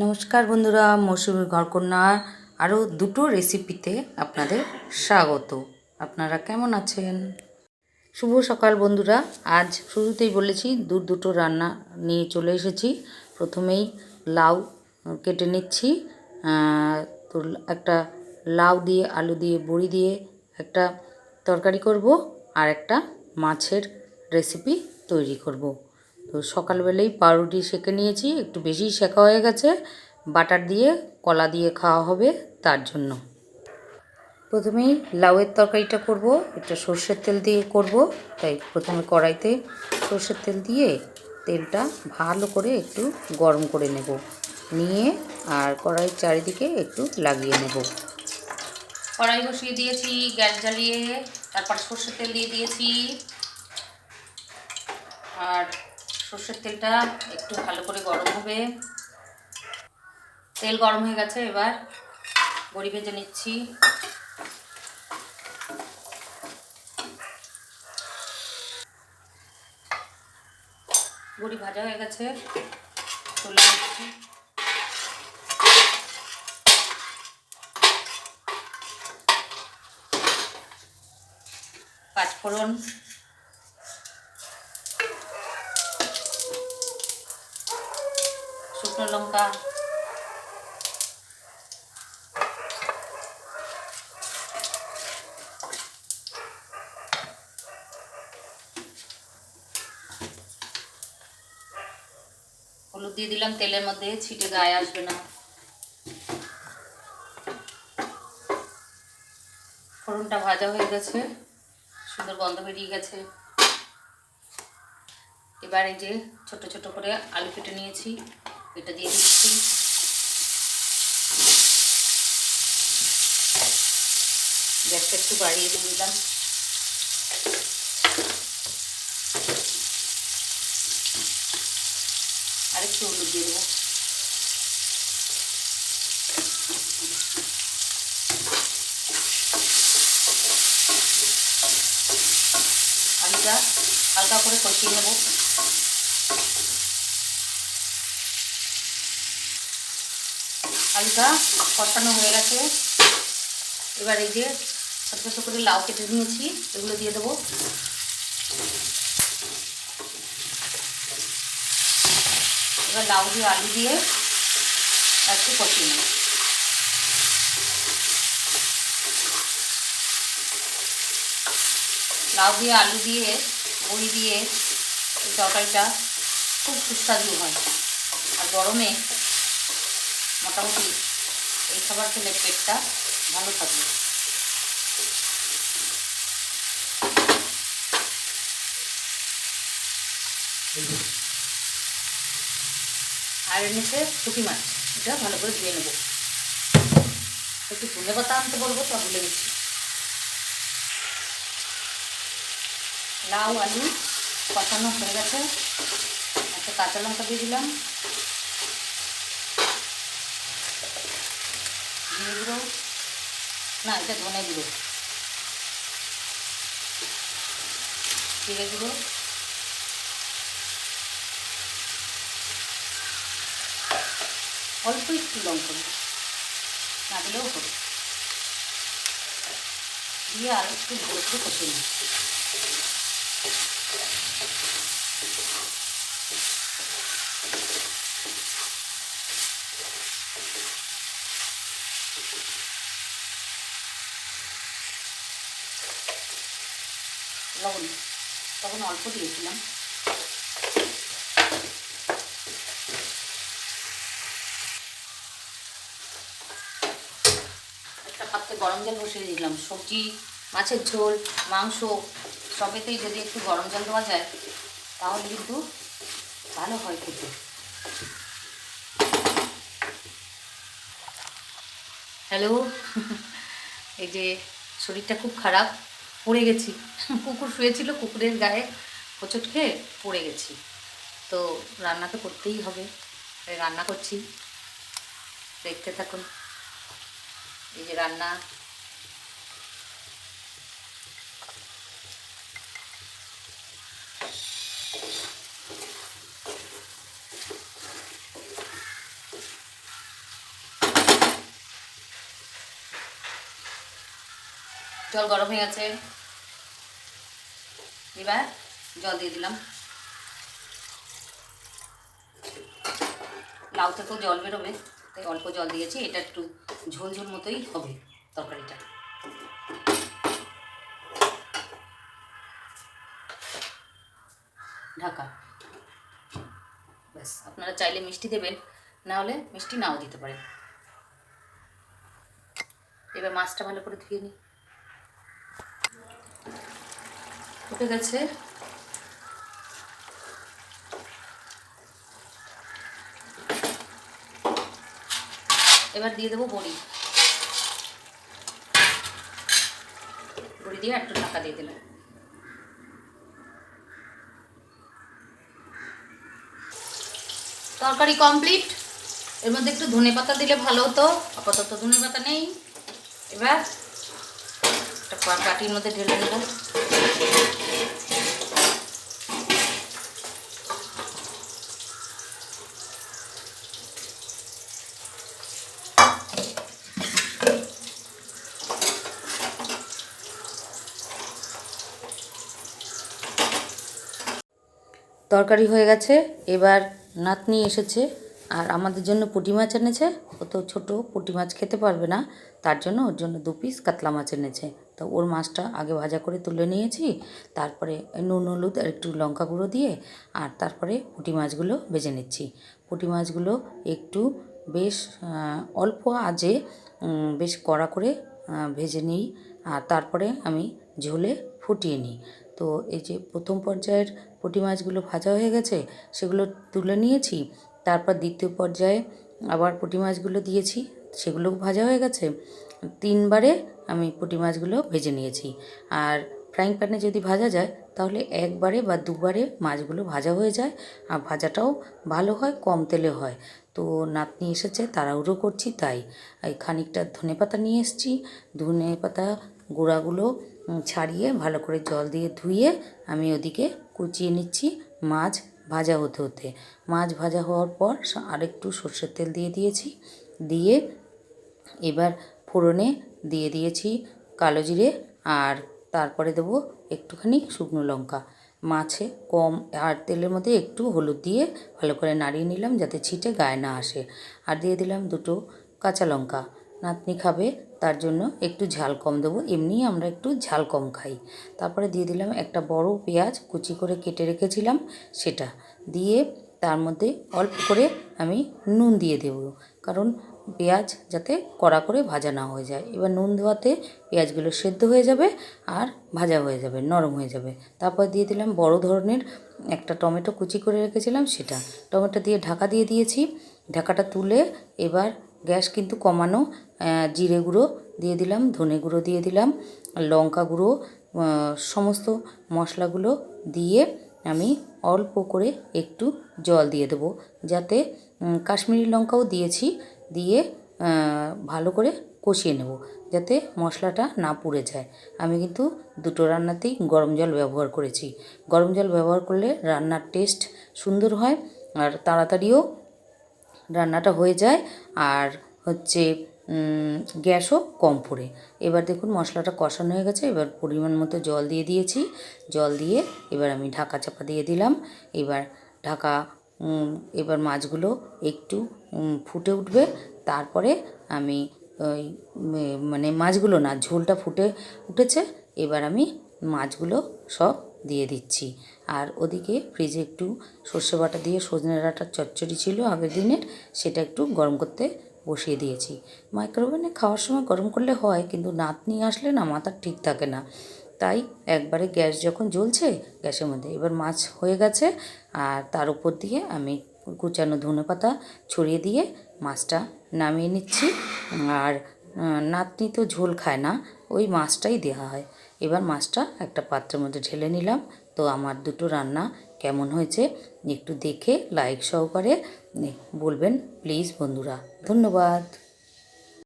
নমস্কার বন্ধুরা মৌসুমী ঘরকন্যার আরও দুটো রেসিপিতে আপনাদের স্বাগত। আপনারা কেমন আছেন? শুভ সকাল বন্ধুরা। আজ শুরুতেই বলেছি, দু দুটো রান্না নিয়ে চলে এসেছি। প্রথমেই লাউ কেটে নিচ্ছি। তো একটা লাউ দিয়ে, আলু দিয়ে, বড়ি দিয়ে একটা তরকারি করব আর একটা মাছের রেসিপি তৈরি করব। তো সকালবেলাই পাউরুটি সেঁকে নিয়েছি, একটু বেশিই শেখা হয়ে গেছে। বাটার দিয়ে, কলা দিয়ে খাওয়া হবে তার জন্য। প্রথমেই লাউয়ের তরকারিটা করব এটা সর্ষের তেল দিয়ে করব। তাই প্রথমে কড়াইতে সর্ষের তেল দিয়ে তেলটা ভালো করে একটু গরম করে নেব। নিয়ে আর কড়াইয়ের চারিদিকে একটু লাগিয়ে নেব। কড়াই বসিয়ে দিয়েছি, গ্যাস জ্বালিয়ে, তারপর সর্ষের তেল দিয়ে দিয়েছি। আর সর্ষের তেলটা একটু ভালো করে গরম হবে। তেল গরম হয়ে গেছে, এবার বড়ি ভেজে নিচ্ছি। বড়ি ভাজা হয়ে গেছে, তুলে নিচ্ছি। পাঁচফোড়ন শুকনো লঙ্কা। হলুদ দিয়ে দিলাম, তেলের মধ্যে ছিটে গায়ে আসবে না। ফোড়নটা ভাজা হয়ে গেছে, সুন্দর গন্ধ বেরিয়ে গেছে। এবার যে ছোট ছোট করে আলু কেটে নিয়েছি এটা দিয়ে দিচ্ছি। গ্যাসটা একটু বাড়িয়ে দিয়ে দিলাম। আর একটু হলুদ দিয়ে দেবো। আলুটা হালকা করে কষিয়ে নেব। আলুটা কষানো হয়ে গেছে। এবার এই যে ছোটো ছোটো করে লাউ কেটে নিয়েছি, এগুলো দিয়ে দেবো। এবার লাউ দিয়ে আলু দিয়ে একটু কষিয়ে নেব। লাউ দিয়ে আলু দিয়ে, বড়ি দিয়ে এই তরকারিটা খুব সুস্বাদু হয়। আর গরমে মোটামুটি এই খাবার খেলে পেটটা ভালো থাকবে। আর এনেছে পুঁটি মাছ, এটা ভালো করে ধুয়ে নেব। একটু ধনে পাতা আনতে বলব তা ভুলে গেছি। লাউ, আলু কষানো হয়ে গেছে। একটা কাঁচা লঙ্কা দিয়ে দিলাম। জিরে গুঁড়ো না, এটা ধনে গুঁড়ো জিরে গুঁড়ো অল্প একটু লঙ্কা না দিলেও হবে। দিয়ে আর একটু ভালো করে কষিয়ে লবণ। তখন অল্প দিয়েছিলাম। একটা পাত্রে গরম জল বসিয়ে দিলাম। সবজি, মাছের ঝোল, মাংস, সবেতেই যদি একটু গরম জল দেওয়া যায়, তাহলে কিন্তু ভালো হয় খেতে। হ্যালো? এই যে শরীরটা খুব খারাপ। পড়ে গেছি। কুকুর শুয়েছিল, কুকুরের গায়ে হোঁচট খেয়ে পড়ে গেছি। তো রান্না তো করতেই হবে। রান্না করছি। দেখতে থাকুন। এই যে রান্না জল গরম হয়ে গেছে। এবার জল দিয়ে দিলাম। লাউ থেকেও জল বেরোবে, তাই অল্প জল দিয়েছি। এটা একটু ঝোল ঝোল মতোই হবে তরকারিটা। ঢাকা। ব্যাস, আপনারা চাইলে মিষ্টি দেবেন, না হলে মিষ্টি নাও দিতে পারেন। এবার মাছটা ভালো করে ধুয়ে নিই। ফুটে গেছে। এবার দিয়ে দেবো বড়ি। বড়ি দিয়ে একটু ঢাকা দিয়ে দিলাম। তরকারি কমপ্লিট। এর মধ্যে একটু ধনে পাতা দিলে ভালো হতো। আপাতত ধনে পাতা নেই। এবার একটা বাটির মধ্যে ঢেলে দেবো। তরকারি হয়ে গেছে, এবার নাতনি এসেছে, আর আমাদের জন্য পুঁটি মাছ এনেছে। ও তো ছোটো, পুঁটি মাছ খেতে পারবে না, তার জন্য ওর জন্য দু পিস কাতলা মাছ এনেছে। তো ওর মাছটা আগে ভাজা করে তুলে নিয়েছি, তারপরে নুন, হলুদ আর একটু লঙ্কা গুঁড়ো দিয়ে, আর তারপরে পুঁটি মাছগুলো ভেজে নিচ্ছি। পুঁটি মাছগুলো একটু বেশ অল্প আজে বেশ কড়া করে ভেজে নিই, আর তারপরে আমি ঝোলে ফুটিয়ে নিই। তো এই যে প্রথম পর্যায়ের পুঁটি মাছগুলো ভাজা হয়ে গেছে, সেগুলো তুলে নিয়েছি, তারপর দ্বিতীয় পর্যায়ে আবার পুঁটি মাছগুলো দিয়েছি সেগুলো ভাজা হয়ে গেছে, তিনবারে আমি পুঁটি মাছগুলো ভেজে নিয়েছি। আর ফ্রাইং প্যানে যদি ভাজা যায়, তাহলে একবারে বা দুবারে মাছগুলো ভাজা হয়ে যায় আর ভাজাটাও ভালো হয়, কম তেলে হয়। তো নাতনি এসেছে, তাড়াহুড়ো করছি তাই। এই খানিকটা ধনে পাতা নিয়ে এসেছি, ধনে পাতা গুঁড়াগুলো ছাড়িয়ে ভালো করে জল দিয়ে ধুয়ে আমি ওদিকে কুচিয়ে নিচ্ছি মাছ ভাজা হতে হতে। মাছ ভাজা হওয়ার পর আরেকটু সর্ষের তেল দিয়ে দিয়েছি, দিয়ে এবার ফোড়নে দিয়ে দিয়েছি কালো জিরে আর তারপরে দেবো একটুখানি শুকনো লঙ্কা। মাছে কম আর তেলের মধ্যে একটু হলুদ দিয়ে ভালো করে নাড়িয়ে নিলাম যাতে ছিটে গায়ে না আসে। আর দিয়ে দিলাম দুটো কাঁচা লঙ্কা। নাতনি খাবে, তার জন্য একটু ঝাল কম দেবো। এমনি আমরা একটু ঝাল কম খাই। তারপরে দিয়ে দিলাম একটা বড় পেঁয়াজ, কুচি করে কেটে রেখেছিলাম সেটা। দিয়ে তার মধ্যে অল্প করে আমি নুন দিয়ে দেবো। কারণ পেঁয়াজ যাতে কড়া করে ভাজা না হয়ে যায়। এবার নুন ধোয়াতে পেঁয়াজগুলো সেদ্ধ হয়ে যাবে আর ভাজা হয়ে যাবে, নরম হয়ে যাবে। তারপর দিয়ে দিলাম বড় ধরনের একটা টমেটো কুচি করে রেখেছিলাম সেটা। টমেটো দিয়ে ঢাকা দিয়ে দিয়েছি। ঢাকাটা তুলে এবার গ্যাস কিন্তু কমানো জিরে গুঁড়ো দিয়ে দিলাম, ধনে গুঁড়ো দিয়ে দিলাম, লঙ্কা গুঁড়ো সমস্ত মশলাগুলো দিয়ে আমি অল্প করে একটু জল দিয়ে দেবো। যাতে কাশ্মীরি লঙ্কাও দিয়েছি দিয়ে ভালো করে কষিয়ে নেব যাতে মশলাটা না পুড়ে যায়। আমি কিন্তু দুটো রান্নাতেই গরম জল ব্যবহার করেছি। গরম জল ব্যবহার করলে রান্নার টেস্ট সুন্দর হয় আর তাড়াতাড়িও রান্নাটা হয়ে যায় আর হচ্ছে গ্যাসও কম পড়ে। এবার দেখুন মশলাটা কষানো হয়ে গেছে, এবার পরিমাণ মতো জল দিয়ে দিয়েছি। জল দিয়ে এবার আমি ঢাকা চাপা দিয়ে দিলাম। এবার ঢাকা এবার মাছগুলো একটু ফুটে উঠবে। তারপরে আমি ওই মানে মাছগুলো না, ঝোলটা ফুটে উঠেছে। এবার আমি মাছগুলো সব দিয়ে দিচ্ছি। আর ওদিকে ফ্রিজে একটু সর্ষে বাটা দিয়ে সজনে ডাঁটার চচ্চড়ি ছিল আগের দিনের, সেটা একটু গরম করতে বসিয়ে দিয়েছি। মাইক্রোওভেনে খাওয়ার সময় গরম করলে হয়, কিন্তু নাতনি আসলে না, মাথা ঠিক থাকে না। তাই একবারে গ্যাস যখন জ্বলছে, গ্যাসের মধ্যে এবার মাছ হয়ে গেছে আর তার উপর দিয়ে আমি কুচানো ধনে পাতা ছড়িয়ে দিয়ে মাছটা নামিয়ে নিচ্ছি। আর নাতনি তো ঝোল খায় না, ওই মাছটাই দেওয়া হয়। এবার মাছটা একটা পাত্রের মধ্যে ঢেলে নিলাম। তো আমার দুটো রান্না কেমন হয়েছে একটু দেখে লাইক সহকারে, বলবেন প্লিজ বন্ধুরা, ধন্যবাদ।